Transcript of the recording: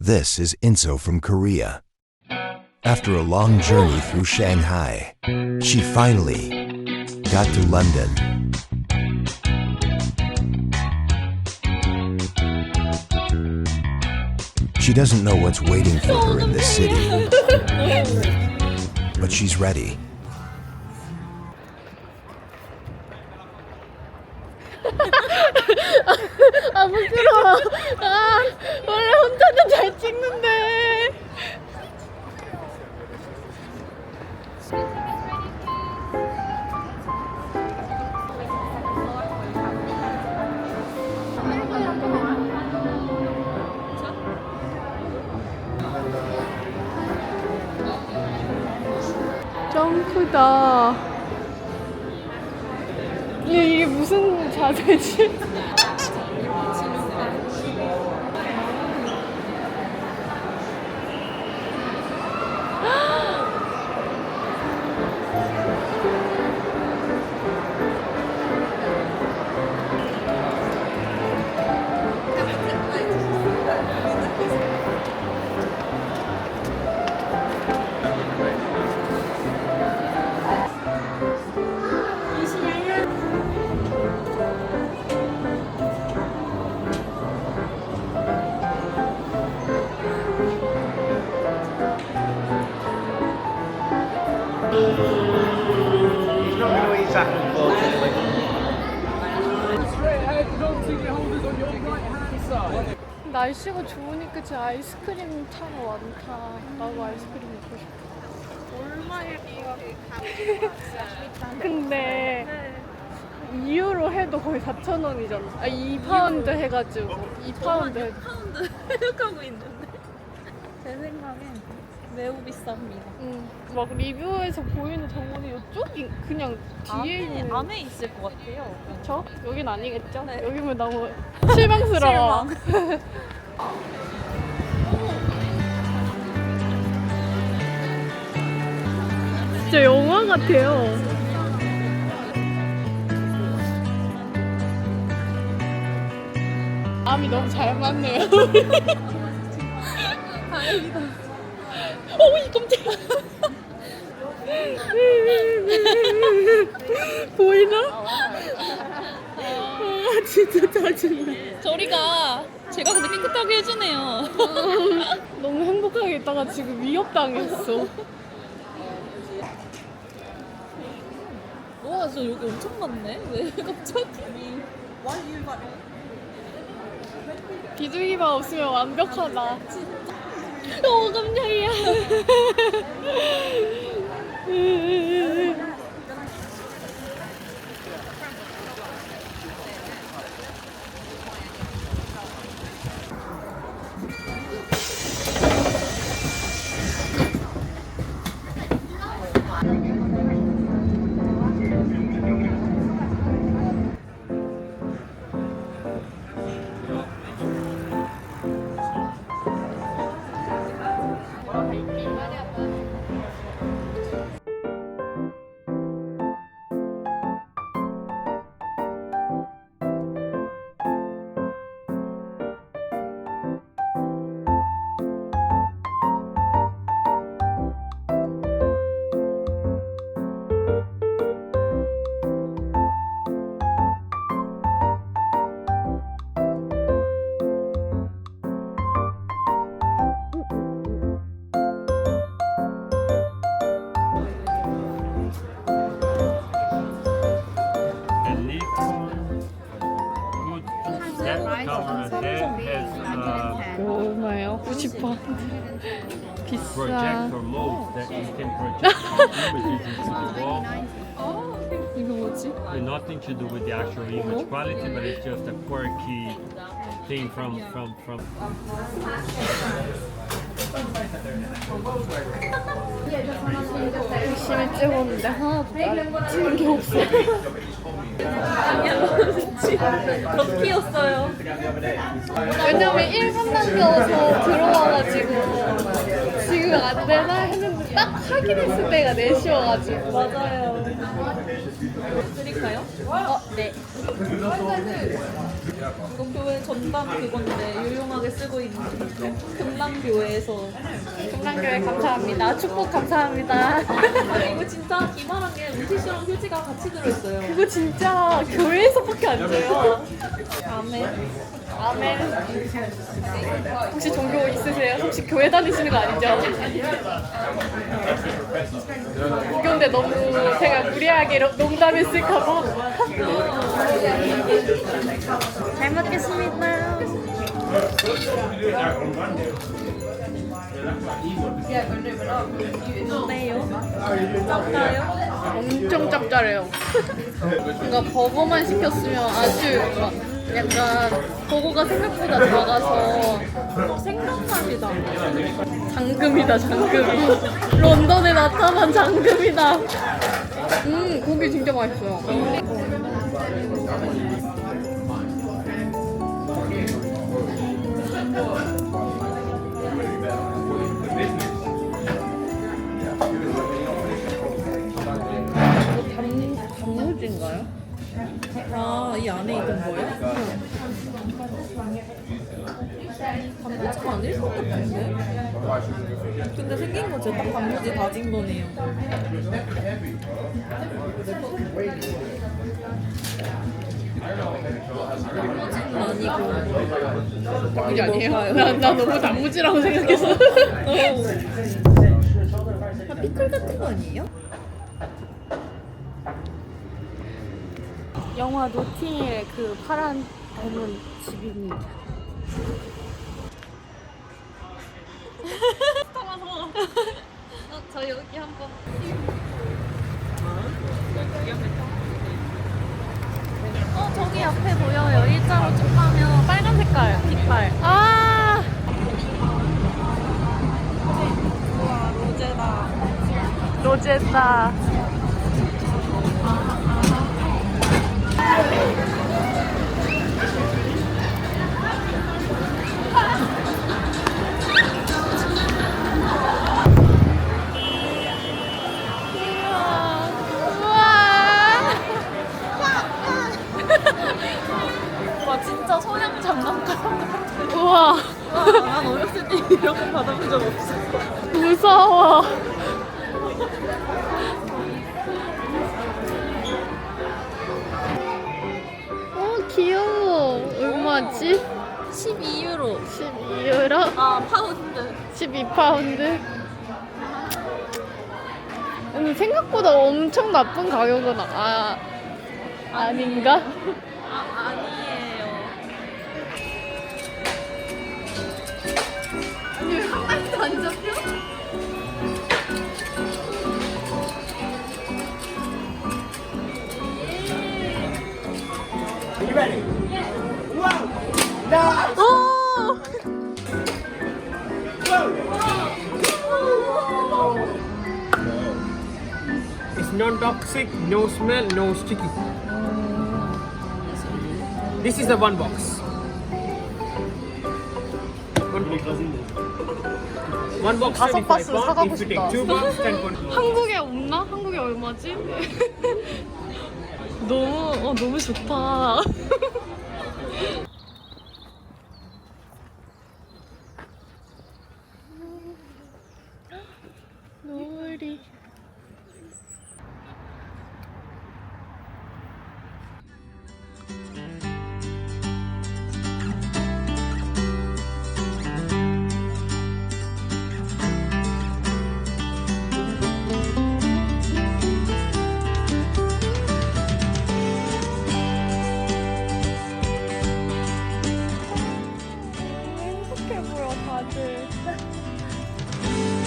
This is Inso from Korea. After a long journey through Shanghai, she finally got to London. She doesn't know what's waiting for her in this city, but she's ready. 부끄러워. 아 원래 혼자는 잘 찍는데. 짱 크다. 이게, 이게 무슨 자세지? 날씨가 좋으니까 제 아이스크림 타러 많다. 나도 아이스크림 먹고 싶어. 얼마에 근데 2유로 해도 거의 4,000원이잖아. 아, 2파운드 해가지고. 2파운드 해도. 파운드 생각하고 있는데 제 생각엔 매우 비쌉니다. 응. 막 리뷰에서 보이는 정원이 이쪽이 그냥 뒤에 안에, 있는. 안에 있을 것 같아요. 저? 여긴 아니겠죠? 네. 여기면 너무 실망스러워. 진짜 영화 같아요. 마음이 너무 잘 맞네요. 다행이다. 어, 이 깜짝이야. 보이나? 아, 진짜 짜증나. 저리가 제가 근데 깨끗하게 해주네요. 너무 행복하게 있다가 지금 위협당했어. 와, 저 여기 엄청 많네. 왜 갑자기? 비둘기만 없으면 완벽하다. 어, 깜짝이야. 10번 비싸 projector loads nothing to do with the actual image quality, but it's just a quirky thing from from from. 열심히 찍었는데 하나도 찍은 게 없어 덕키였어요. 왜냐면 1분 남겨서 들어와가지고 지금 안 되나 했는데 딱 확인했을 때가 4시여가지고 맞아요. 드릴까요? 어, 네. 이거 교회 전담 그건데 유용하게 쓰고 있는 금남교회에서 금랑교회 감사합니다. 축복 감사합니다. 아니 이거 진짜 기발한 게 물티슈랑 휴지가 같이 들어있어요. 그거 진짜 교회에서밖에 안 돼요. 아멘. 혹시 종교 있으세요? 혹시 교회 다니시는 거 아니죠? 이건데 너무 제가 무리하게 로- 농담했을까 봐. 잘 먹겠습니다. 짭짜요? 엄청 짭짤해요. 뭔가 버거만 시켰으면 아주 막 약간 버거가 생각보다 작아서 생강맛이다. 장금이다 장금이. 런던에 나타난 장금이다. 음 고기 진짜 맛있어요. 아, 이 안에 있던 거예요? 단무지가 아닐 것 같은데? 근데 생긴 거 진짜 딱 단무지 다진 거네요. 단무지는 아니고. 단무지 아니에요? 나, 나 너무 단무지라고 생각해서. 아, 피클 같은 거 아니에요? 영화 노팅의 그 파란 검은 집입니다. 어, 저 여기 한번. 어, 저기 앞에 보여요. 일자로 쭉 가면 빨간 색깔, 깃발. 아! 로제다. 로제다. 와, 진짜 소량 장난감 같아. 우와, 난 어렸을 때 이런 거 받아본 적 없어. 무서워. 얼마지? 12유로. 12유로? 아, 파운드. 12파운드? 음, 생각보다 엄청 나쁜 가격은 아, 아닌가? It's non-toxic, no smell, no sticky. This is the one box. One box. One box 다섯 25 박스 pound. 사가고 If you 싶다. take two box, 10 pound. 한국에 없나? 한국에 얼마지? 너무 어 너무 좋다. world, Padre.